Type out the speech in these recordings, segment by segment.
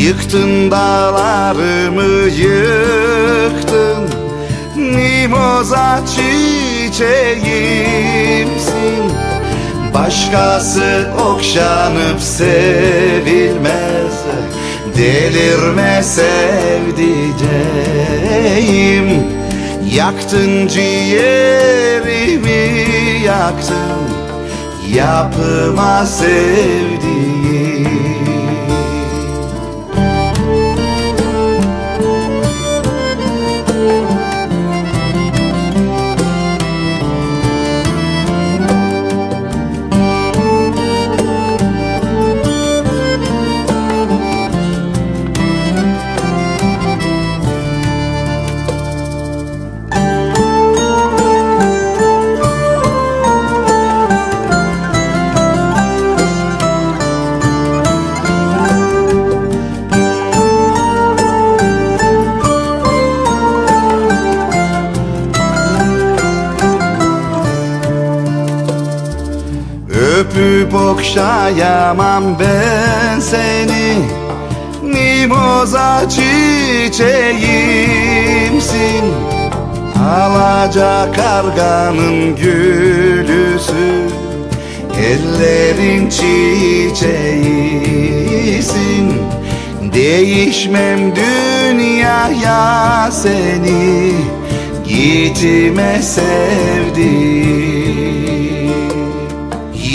Yıktın dağlarımı yıktın. Mimoza çiçeğimsin. Başkası okşanıp sevilmez. Delirme sevdiceğim. Yaktın ciğerimi yaktın. Yapıma sevdiğim Öpüp okşayamam ben seni. Mimoza çiçeğimsin. Alaca karganın gülüsü. Ellerin çiçeğisin. Değişmem dünyaya seni. Gitme sevdiğim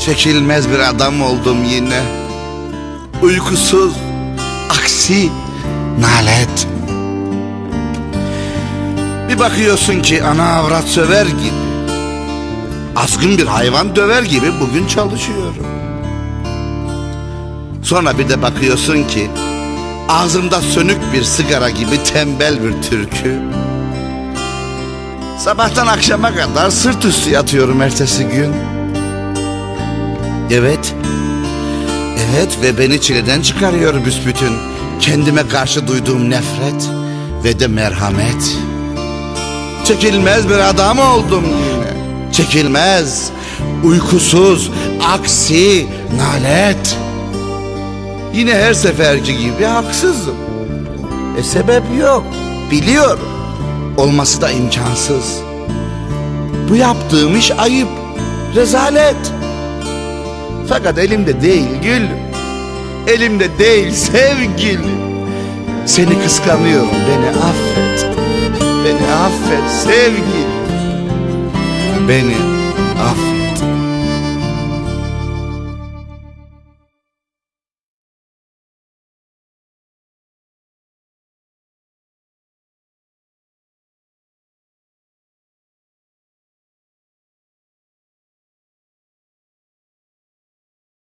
Çekilmez bir adam oldum yine. Uykusuz, aksi, nalet. Bir bakıyorsun ki ana avrat söver gibi Azgın bir hayvan döver gibi bugün çalışıyorum. Sonra bir de bakıyorsun ki Ağzımda sönük bir sigara gibi tembel bir türkü. Sabahtan akşama kadar sırt üstü yatıyorum ertesi gün Evet. Evet ve beni çileden çıkarıyor büsbütün. Kendime karşı duyduğum nefret ve de merhamet. Çekilmez bir adam oldum yine. Çekilmez, uykusuz, aksi, nalet. Yine her seferki gibi haksızım. E sebep yok, biliyorum. Olması da imkansız. Bu yaptığım iş ayıp, rezalet. Fakat elimde değil gül. Elimde değil sevgili Seni kıskanıyorum beni affet. Beni affet sevgili Beni affet